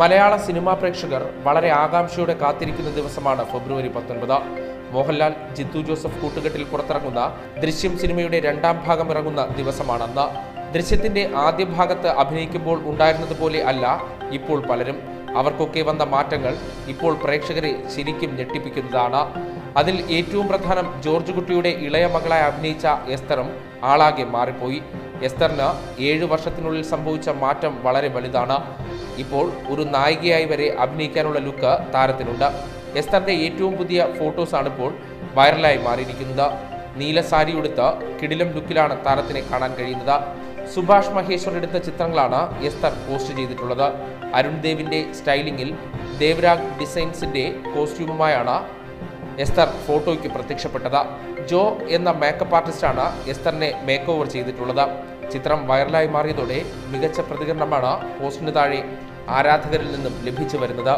മലയാള cinema പ്രേക്ഷകർ വളരെ ആകാംക്ഷയോടെ കാത്തിരിക്കുന്ന ദിവസമാണ് ഫെബ്രുവരി പത്തൊൻപത്. മോഹൻലാൽ ജിത്തു ജോസഫ് കൂട്ടുകെട്ടിൽ പുറത്തിറങ്ങുന്ന ദൃശ്യം സിനിമയുടെ രണ്ടാം ഭാഗം ഇറങ്ങുന്ന ദിവസമാണെന്ന്. ദൃശ്യത്തിന്റെ ആദ്യ ഭാഗത്ത് അഭിനയിക്കുമ്പോൾ ഉണ്ടായിരുന്നതുപോലെ അല്ല ഇപ്പോൾ പലരും. അവർക്കൊക്കെ വന്ന മാറ്റങ്ങൾ ഇപ്പോൾ പ്രേക്ഷകരെ ശരിക്കും ഞെട്ടിപ്പിക്കുന്നതാണ്. അതിൽ ഏറ്റവും പ്രധാനം ജോർജ് കുട്ടിയുടെ ഇളയ മകളായി അഭിനയിച്ച എസ്തറും ആളാകെ മാറിപ്പോയി. എസ്തറിന് ഏഴു വർഷത്തിനുള്ളിൽ സംഭവിച്ച മാറ്റം വളരെ വലുതാണ്. ഇപ്പോൾ ഒരു നായികയായി വരെ അഭിനയിക്കാനുള്ള ലുക്ക് താരത്തിനുണ്ട്. എസ്തറിന്റെ ഏറ്റവും പുതിയ ഫോട്ടോസാണ് ഇപ്പോൾ വൈറലായി മാറിയിരിക്കുന്നത്. നീല സാരി ഉടുത്ത് കിടിലം ലുക്കിലാണ് താരത്തിനെ കാണാൻ കഴിയുന്നത്. സുഭാഷ് മഹേശ്വർ എടുത്ത ചിത്രങ്ങളാണ് എസ്തർ പോസ്റ്റ് ചെയ്തിട്ടുള്ളത്. അരുൺ ദേവിന്റെ സ്റ്റൈലിംഗിൽ ദേവരാഗ് ഡിസൈൻസിന്റെ കോസ്റ്റ്യൂമുമായാണ് എസ്തർ ഫോട്ടോയ്ക്ക് പ്രത്യക്ഷപ്പെട്ടത്. ജോ എന്ന മേക്കപ്പ് ആർട്ടിസ്റ്റാണ് എസ്തറിനെ മേക്ക് ഓവർ ചെയ്തിട്ടുള്ളത്. ചിത്രം വൈറലായി മാറിയതോടെ മികച്ച പ്രതികരണമാണ് പോസ്റ്റിന് താഴെ ആരാധകരിൽ നിന്നും ലഭിച്ചു വരുന്നത്.